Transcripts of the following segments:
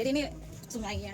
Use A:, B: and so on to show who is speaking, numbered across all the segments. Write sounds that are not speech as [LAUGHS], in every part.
A: jadi ini sungainya.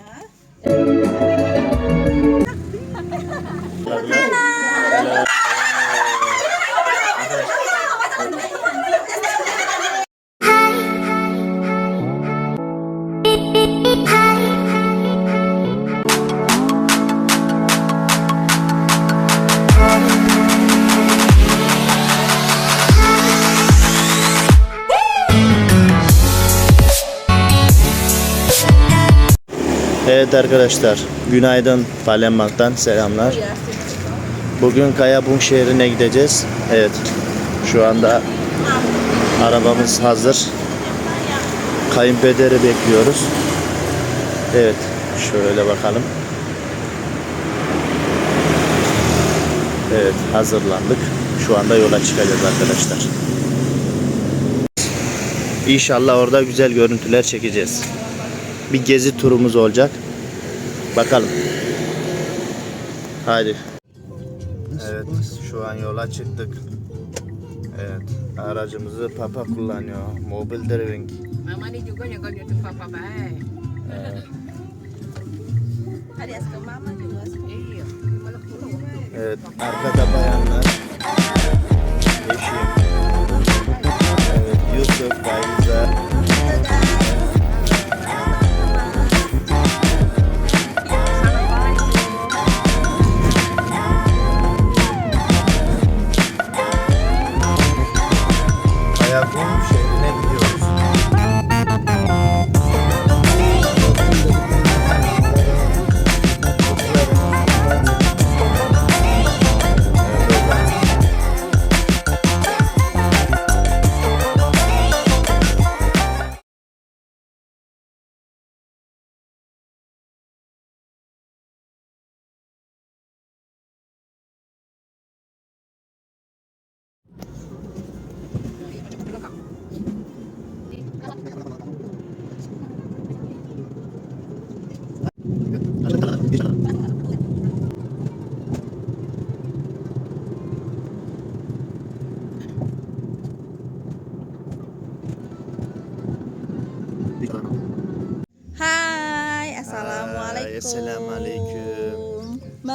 B: Evet arkadaşlar, günaydın Palembang'dan selamlar. Bugün Kayabung şehrine gideceğiz. Evet, şu anda arabamız hazır. Kayınpederi bekliyoruz. Evet, şöyle bakalım. Evet, hazırlandık. Şu anda yola çıkacağız arkadaşlar. İnşallah orada güzel görüntüler çekeceğiz. Bir gezi turumuz olacak. Bakalım. Haydi. Evet, şu an yola çıktık. Evet, aracımızı Papa kullanıyor. Mobil driving.
C: Malah pulang.
B: Evet, arkada bayanlar. Eşim. Evet, Yusuf, Faiza.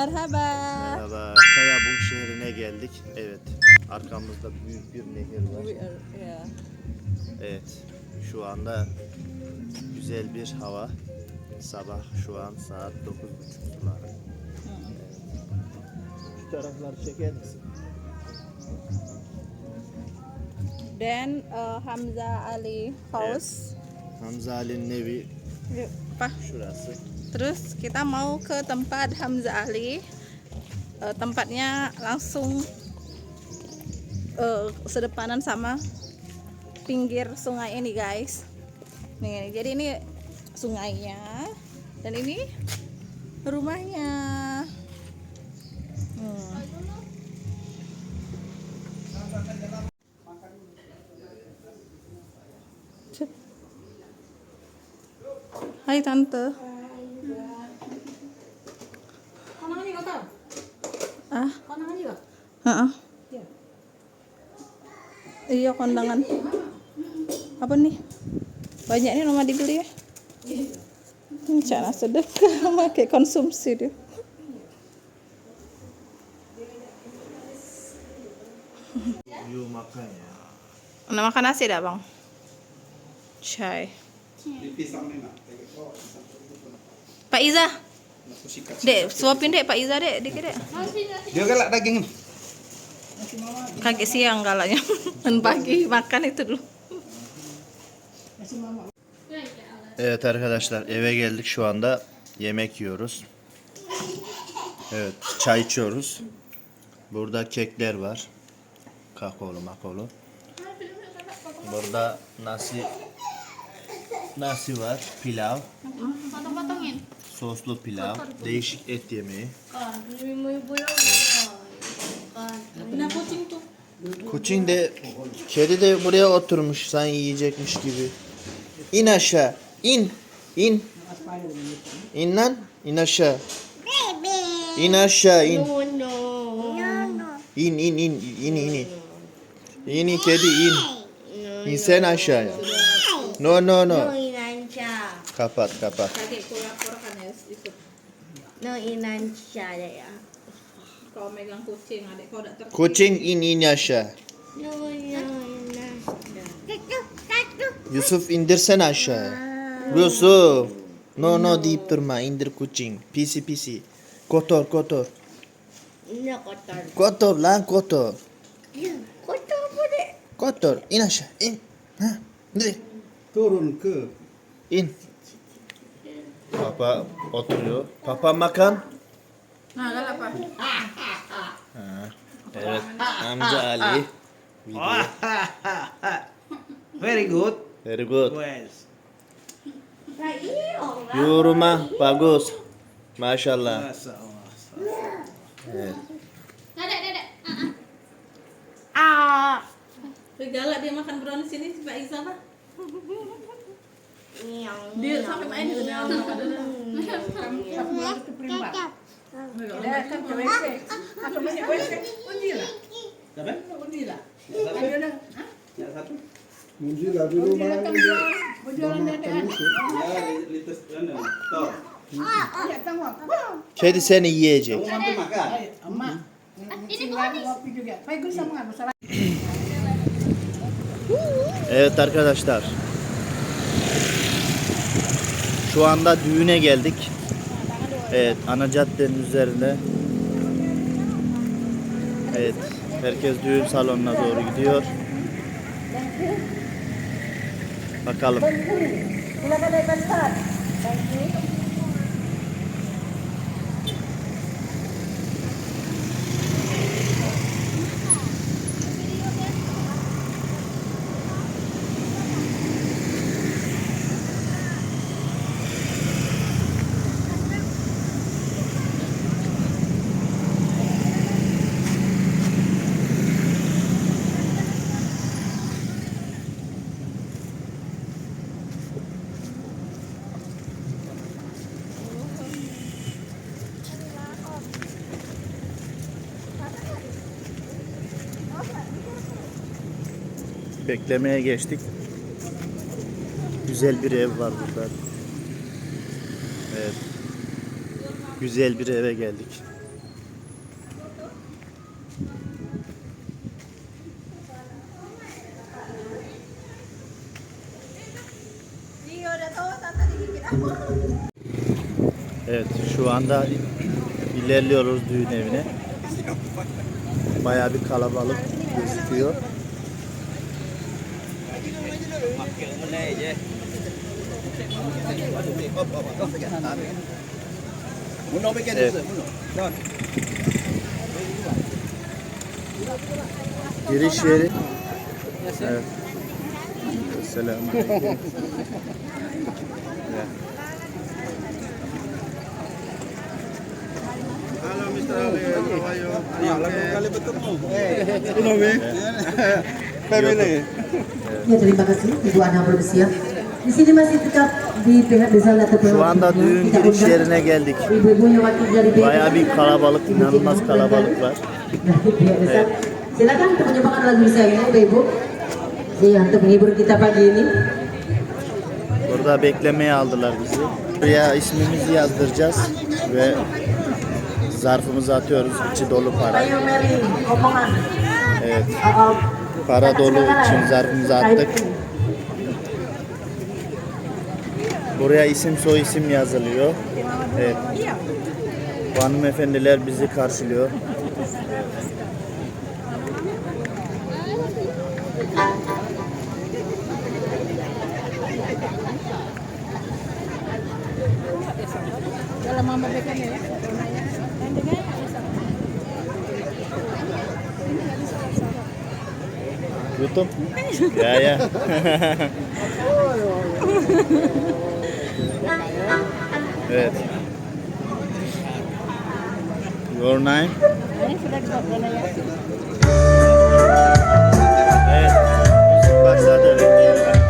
A: Merhaba.
B: Merhaba. Kayabum şehrine geldik. Evet. Arkamızda büyük bir nehir var.
A: Ya.
B: Evet. Şu anda güzel bir hava. Sabah şu an saat 9.30 suları. Evet. Şu tarafları çeker misin?
A: Dan eh, Hamzah Ali House.
B: Hamza Ali'nin evi
A: Pak.
B: şurası.
A: Terus kita mau ke tempat Hamzah Ali. Eh, tempatnya langsung eh, sedepanan sama pinggir sungai ini, guys. Nih, jadi ini sungainya dan ini rumahnya. Hmm. Hai tante. Iya kondangan. Apa nih? Banyak nih rumah dibeli ya? Ini cara sedekah [LAUGHS] pakai konsumsi dia.
B: Ya.
A: Nah, makan nasi dah bang? Chai. Pak Iza. Dek, suapin dek Pak Iza dek, dikit dek.
D: Dia galak daging.
A: Kaki siang galaknya. [LAUGHS] Dan pagi makan itu dulu.
B: Evet arkadaşlar eve geldik şu anda yemek yiyoruz. Evet çay içiyoruz. Burada kekler var. Kakaolu makaolu. Burada nasi nasi var, pilav, soslu pilav, değişik et yemeği.
C: Nah kucing tuh.
B: Kuçin de kedi de buraya oturmuş sen yiyecekmiş gibi. İn aşağı. in, in. İn lan. in aşağı. İn aşağı in. İn in in in in. İn in kedi in. İn sen aşağıya. No no no. Kapat kapat.
D: No inansya ya.
A: Kau megang kucing, adik kau tak ter.
B: Kucing in in aşağı.
D: No inansya.
B: Yusuf indirsene aşağı. Yusuf. No no deyip durma indir kucing. Pisi pisi. Kotor kotor.
D: No kotor.
B: Kotor lan kotor.
D: Kotor po deh.
B: Kotor. İn aşağı in. Ha. Nereye?
E: turun ke
B: İn. Papa oturuyor. Papa makan. Ah. Nah, Hamza
E: Very good.
B: Very good.
E: Yes.
B: rumah bagus. Masya
C: Allah. Yes.
D: Ah.
A: Galak dia makan brownies ini Pak Isa
D: Pak.
A: Dia sampai main
E: di dalam. Kamu harus ke primbak.
B: Kedi seni yiyecek.
C: Bukan
B: Evet arkadaşlar. Şu anda düğüne geldik. Evet ana caddenin üzerinde. Evet herkes düğün salonuna doğru gidiyor. Bakalım. Beklemeye geçtik. Güzel bir ev var burada. Evet. Güzel bir eve geldik. Evet, şu anda ilerliyoruz düğün evine. Bayağı bir kalabalık gözüküyor. Evet. Giriş yeri. Evet. Selamünaleyküm. Ya.
E: Halo Mr. Ali, how are you? Ya, lalu kali bertemu. Eh, family.
F: Ya, terima kasih Ibu Ana bersiap. Di sini masih tetap di pihak desa atau
B: Şu anda düğün giriş yerine geldik. Bayağı bir kalabalık, inanılmaz kalabalık var.
F: desa. Silakan untuk menyumbangkan lagu saya ya, Ibu. Iya, untuk menghibur kita pagi ini.
B: Burada beklemeye aldılar bizi. Buraya ismimizi yazdıracağız ve zarfımızı atıyoruz. İçi dolu para. Evet. Para dolu için zarfımızı attık. Buraya isim soy isim yazılıyor. Evet. Bu hanımefendiler bizi karşılıyor.
A: Dalam mama pegang ya.
B: YouTube? Ya ya. [LAUGHS] evet. Your name? Evet. Müzik başladı.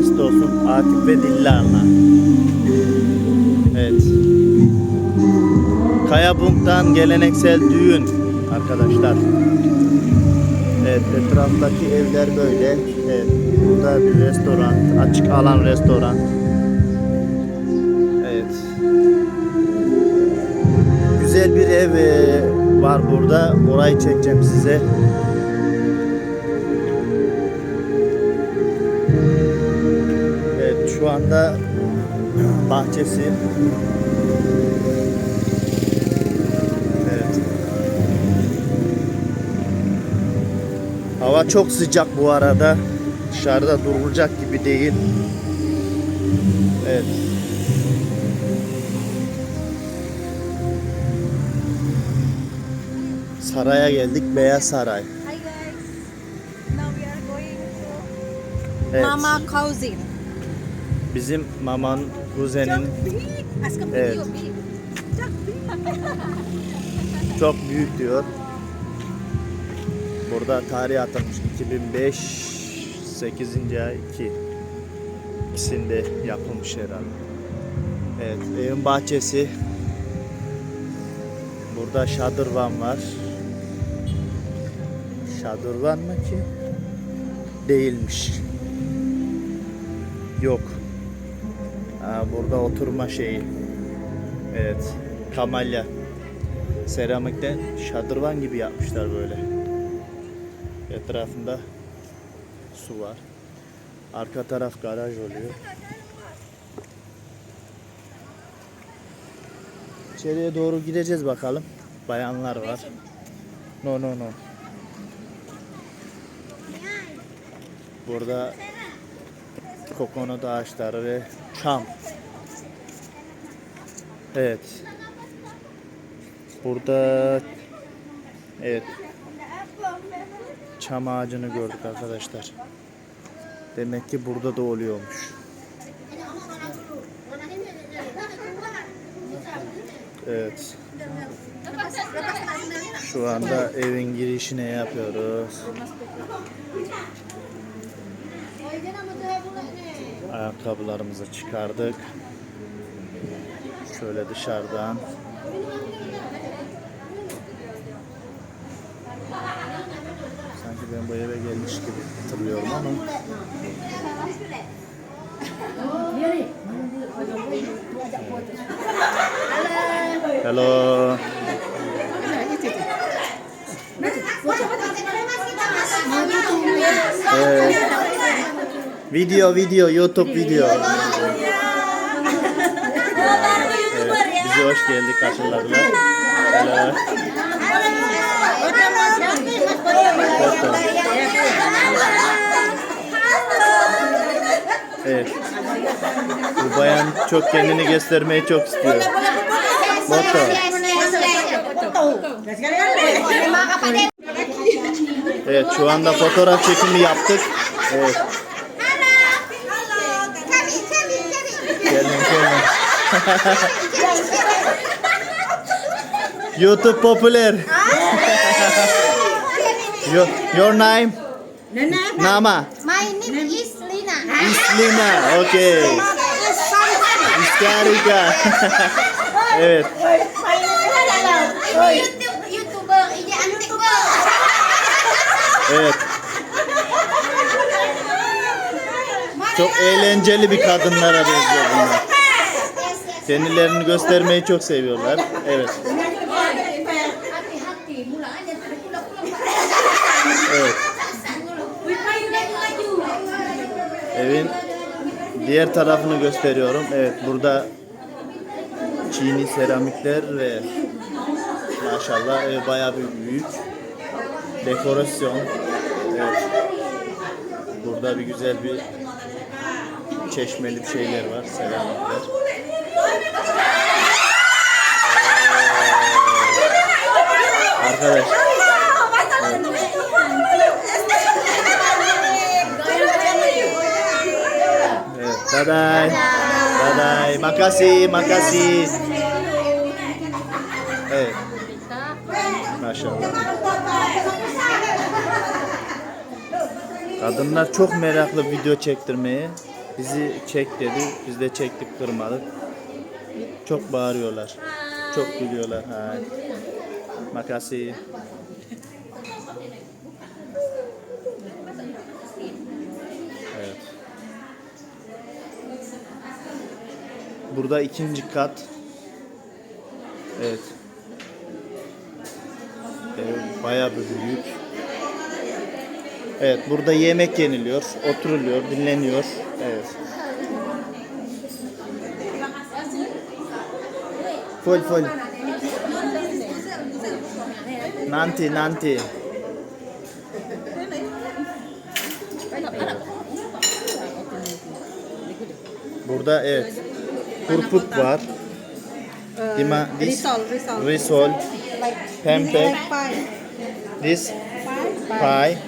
B: Mesut olsun. Akif ve Dillar'la. Evet. Kayabung'dan geleneksel düğün arkadaşlar. Evet etraftaki evler böyle. Evet burada bir restoran, açık alan restoran. Evet. Güzel bir ev e, var burada. Orayı çekeceğim size. Anda bahçesi. Evet. Hava çok sıcak bu arada. Dışarıda durulacak gibi değil. Evet. Saraya geldik. Beyaz Saray.
A: Hi guys. Now we are going to
B: Evet.
A: Mama Cousin.
B: Bizim maman kuzenin
A: a
B: Evet. çok büyük diyor. Burada tarih atılmış 2005 8. ay 2 ikisinde yapılmış herhalde. Evet, evin bahçesi. Burada şadırvan var. Şadırvan mı ki? Değilmiş. Yok. Aa, burada oturma şeyi. Evet. Kamalya. Seramikten şadırvan gibi yapmışlar böyle. Etrafında su var. Arka taraf garaj oluyor. İçeriye doğru gideceğiz bakalım. Bayanlar var. No no no. Burada kokonat ağaçları ve çam. Evet. Burada evet çam ağacını gördük arkadaşlar. Demek ki burada da oluyormuş. Evet. Şu anda evin girişine yapıyoruz. Ayakkabılarımızı çıkardık. Şöyle dışarıdan. Sanki ben bu eve gelmiş gibi hatırlıyorum ama. Hello. Evet. Video video YouTube video. Evet, bizi hoş geldik. Foto. Evet. Bu bayan çok kendini göstermeyi çok istiyor. Foto. Evet şu anda fotoğraf çekimi yaptık. Evet. YouTube popüler. your, your name? Nama?
D: My name is Lina.
B: İslina. Okay. İskarika. [LAUGHS] evet. Evet. Çok eğlenceli bir kadınlara benziyor bunlar. Kendilerini göstermeyi çok seviyorlar. Evet. Evet. Evin diğer tarafını gösteriyorum. Evet burada çini seramikler ve maşallah ev bayağı bir büyük. Dekorasyon. Evet. Burada bir güzel bir çeşmeli bir şeyler var. Seramikler. Arkadaş. Evet. Bye bye. Bye bye. Makasih, makasih. Evet. Maşallah. Kadınlar çok meraklı video çektirmeye. Bizi çek dedi. Biz de çektik kırmadık. Çok bağırıyorlar. Çok gülüyorlar. Ha. Makasih. Evet. Burada ikinci kat. Evet. Evet, bayağı bir büyük. Evet, burada yemek yeniliyor, oturuluyor, dinleniyor. Evet. Full full. Nanti nanti. Burada evet. Kurpuk var. Dima, this,
A: Risol, risol.
B: risol, pempek, this
A: Pie.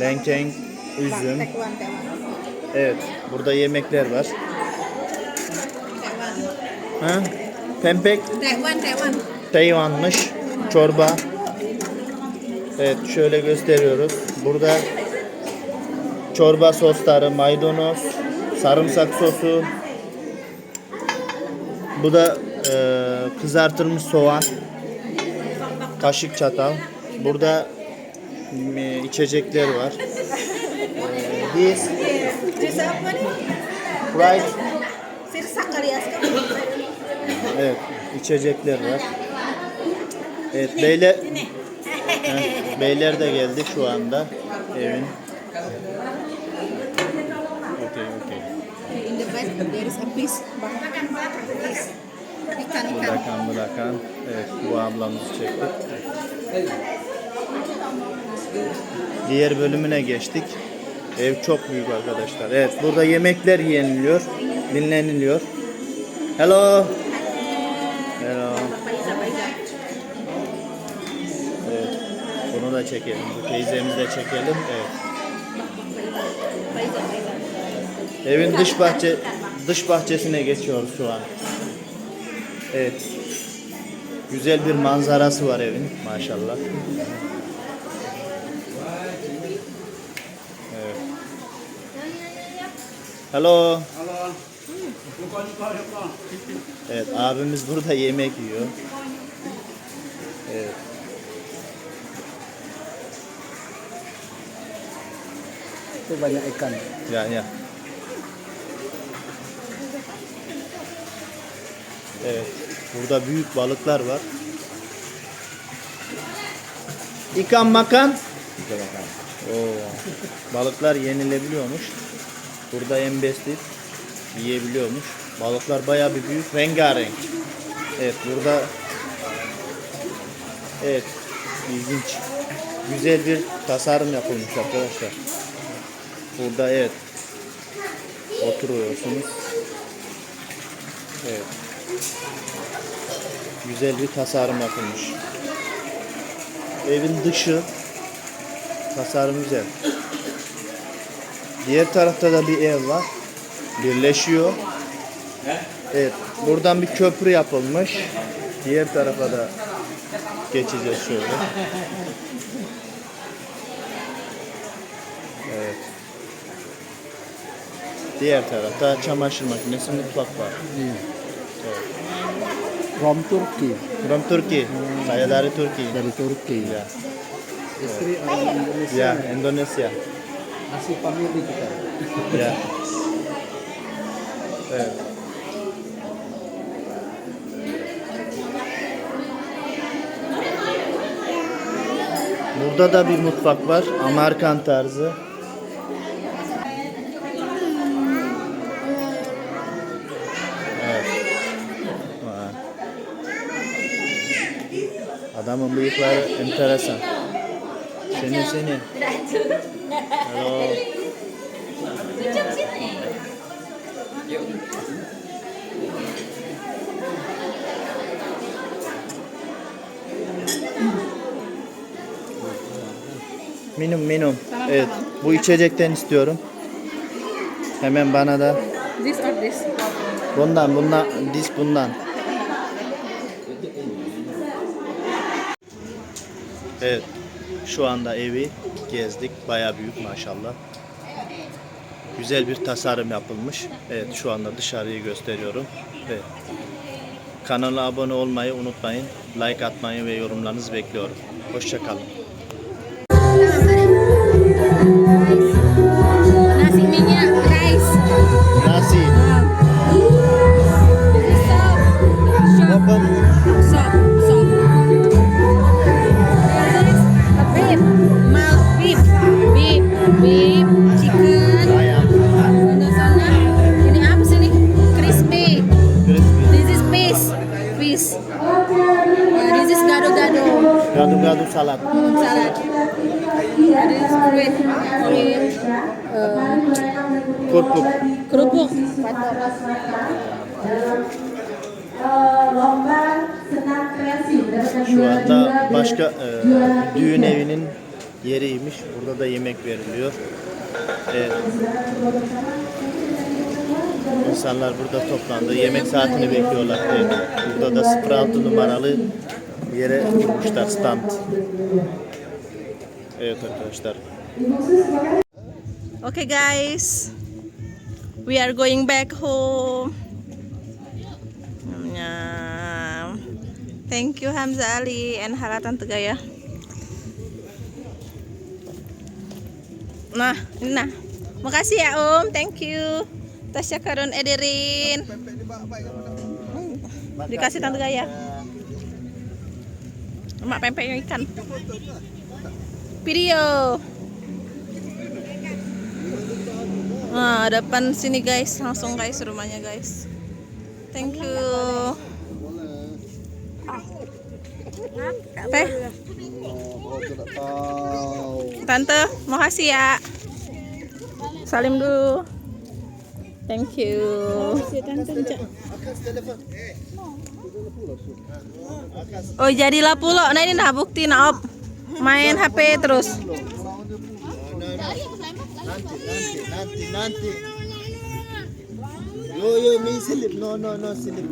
B: lenkeng, üzüm. Evet, burada yemekler var. Ha? Pempek. Tayvanmış çorba. Evet, şöyle gösteriyoruz. Burada çorba sosları, maydanoz, sarımsak sosu. Bu da e, kızartılmış soğan. Kaşık çatal. Burada e, içecekler var. E, this fried Evet, içecekler var. Evet, beyler Heh, beyler de geldi şu anda evin. Okey, okey.
A: In the back there is a piece. Piece. Ikan, ikan.
B: Bırakan bırakan. Evet, bu ablamızı çektik. Diğer bölümüne geçtik. Ev çok büyük arkadaşlar. Evet, burada yemekler yeniliyor, dinleniliyor. Hello. Bunu da çekelim. Bu teyzemizi de çekelim. Evet. Evin dış bahçe dış bahçesine geçiyoruz şu an. Evet. Güzel bir manzarası var evin maşallah. Evet. Hello. Evet abimiz burada yemek yiyor.
E: Itu banyak ikan.
B: Ya ya. Evet. Burada büyük balıklar var. İkan makan. Oo. Balıklar yenilebiliyormuş. Burada en besti yiyebiliyormuş. Balıklar bayağı bir büyük. Rengarenk. Evet burada Evet. ilginç. Güzel bir tasarım yapılmış arkadaşlar. Burada evet oturuyorsunuz. Evet. Güzel bir tasarım yapılmış. Evin dışı tasarım güzel. Diğer tarafta da bir ev var. Birleşiyor. Evet. Buradan bir köprü yapılmış. Diğer tarafa da geçeceğiz şöyle. Diğer tarafta çamaşır makinesi, mutfak var.
E: From Turki.
B: From Turkey. Saya dari Turki.
E: Dari Turki.
B: Ya.
E: Istri orang Indonesia.
B: Ya, Indonesia.
E: Nasi family kita.
B: Ya. [LAUGHS] Evet. Burada da bir mutfak var. Amerikan tarzı. Adamın bıyıkları enteresan. Seni seni. Halo. Minum minum. Evet. Bu içecekten istiyorum. Hemen bana da
A: This or this?
B: Bundan bundan dis bundan. Evet. Şu anda evi gezdik. Bayağı büyük maşallah. Güzel bir tasarım yapılmış. Evet şu anda dışarıyı gösteriyorum. Evet. Kanala abone olmayı unutmayın. Like atmayı ve yorumlarınızı bekliyorum. Hoşçakalın.
D: Nasi minyak rice.
B: Nasi. Salat. Kurkuk.
D: kerupuk.
F: mendapatkan
B: Şu anda başka e, düğün evinin yeriymiş. Burada da yemek veriliyor. Evet. İnsanlar burada toplandı. Yemek saatini bekliyorlar. Evet. Burada da 06 numaralı yere kurmuşlar stand. Evet arkadaşlar.
A: Okay guys, we are going back home. Thank you Hamza Ali and Hala Tante Gaya. Nah, ini nah. Makasih ya Om, thank you. Tasya Karun Edirin. Dikasih Tante Gaya. Mak pempek yang ikan. Video. Nah, depan sini guys, langsung guys rumahnya guys. Thank you. Teh, tante, makasih ya. Salim dulu. Thank you. Oh jadilah pulau. Nah ini nah bukti nah op. Main HP terus.
B: Nanti, nanti. Yo, yo, may silip. No, no, no, silip.